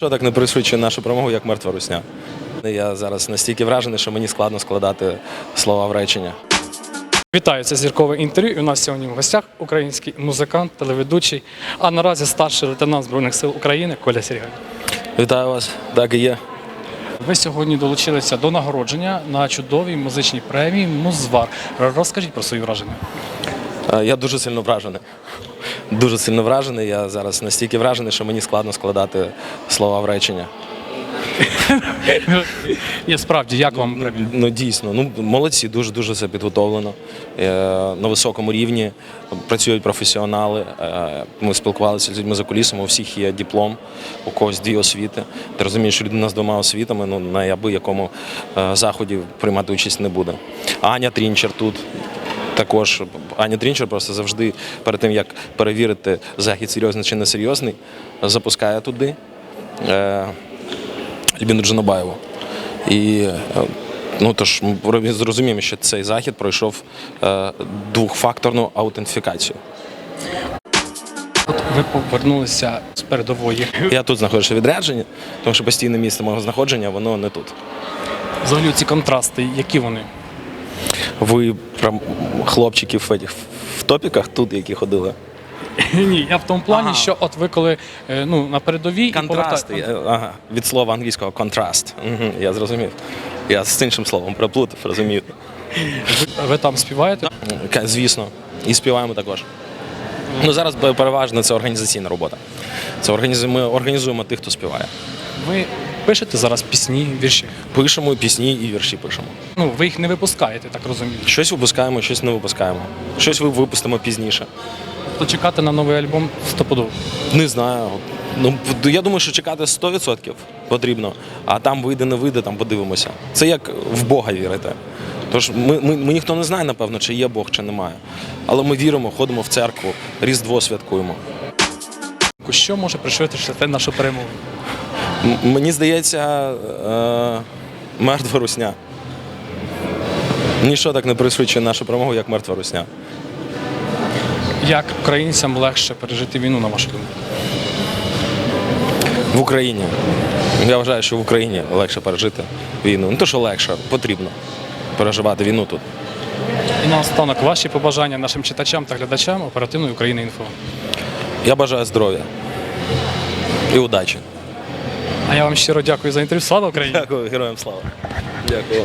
Що так не пришвидшує нашу перемогу, як мертва русня? Я зараз настільки вражений, що мені складно складати слова в речення. Вітаю, це зіркове інтерв'ю. У нас сьогодні в гостях український музикант, телеведучий, а наразі старший лейтенант Збройних сил України Коля Серігаль. Вітаю вас, так і є. Ви сьогодні долучилися до нагородження на чудовій музичній премії Музвар. Розкажіть про свої враження. Е, Я дуже сильно вражений. Дуже сильно вражений. Я зараз настільки вражений, що мені складно складати слова в речення. І справді, як вам премія? Ну дійсно, ну молодці, дуже дуже все підготовлено е, на високому рівні. Працюють професіонали. Е, Ми спілкувалися з людьми за кулісами. У всіх є диплом, у когось дві освіти. Ти розумієш, що людина з двома освітами ну на яби якому е, заході приймати участь не буде. Аня Трінчер тут. Також Аня Трінчер просто завжди перед тим як перевірити захід серйозний чи несерйозний, запускає туди. Е, Альбіну Джанобаєву. І ну тож ми зрозуміємо, що цей захід пройшов е, двохфакторну аутентифікацію. От ви повернулися з передової. Я тут знаходжуся відрядження, тому що постійне місце мого знаходження воно не тут. Взагалі ці контрасти, які вони? Ви про хлопчиків в, этих- в топіках тут, які ходили. Ні, я в тому плані, Ага. що от ви коли е, ну, на передовій і повертаєте- е, Ага, від слова англійського контраст. Угу, я зрозумів. Я з іншим словом проплутав, розумієте. ви, ви там співаєте. Ка- Звісно, і співаємо також. Ну зараз переважно це організаційна робота. Це організу- ми організуємо тих, хто співає. Ви пишете зараз пісні, вірші. Пишемо пісні і вірші пишемо. Ну, ви їх не випускаєте, так розумію. Щось випускаємо, щось не випускаємо. Щось випустимо пізніше. То чекати на новий альбом стопудово. Не знаю. Ну я думаю, що чекати 100% потрібно, а там вийде, не вийде, там подивимося. Це як в Бога вірити. Тож ми, ми, ми ніхто не знає, напевно, чи є Бог, чи немає. Але ми віримо, ходимо в церкву, Різдво святкуємо. Що може пришвидшити нашу перемогу? Мені здається, е- мертва русня. Ніщо так не пришвидшує нашу перемогу, як мертва русня. Як українцям легше пережити війну, на вашу думку? В Україні. Я вважаю, що в Україні легше пережити війну. Не то, що легше, потрібно переживати війну тут. І наостанок ваші побажання нашим читачам та глядачам оперативної України інфо. Я бажаю здоров'я і удачі. А я вам щиро дякую за інтерв'ю. Слава Україні! Дякую, героям слава. Дякую.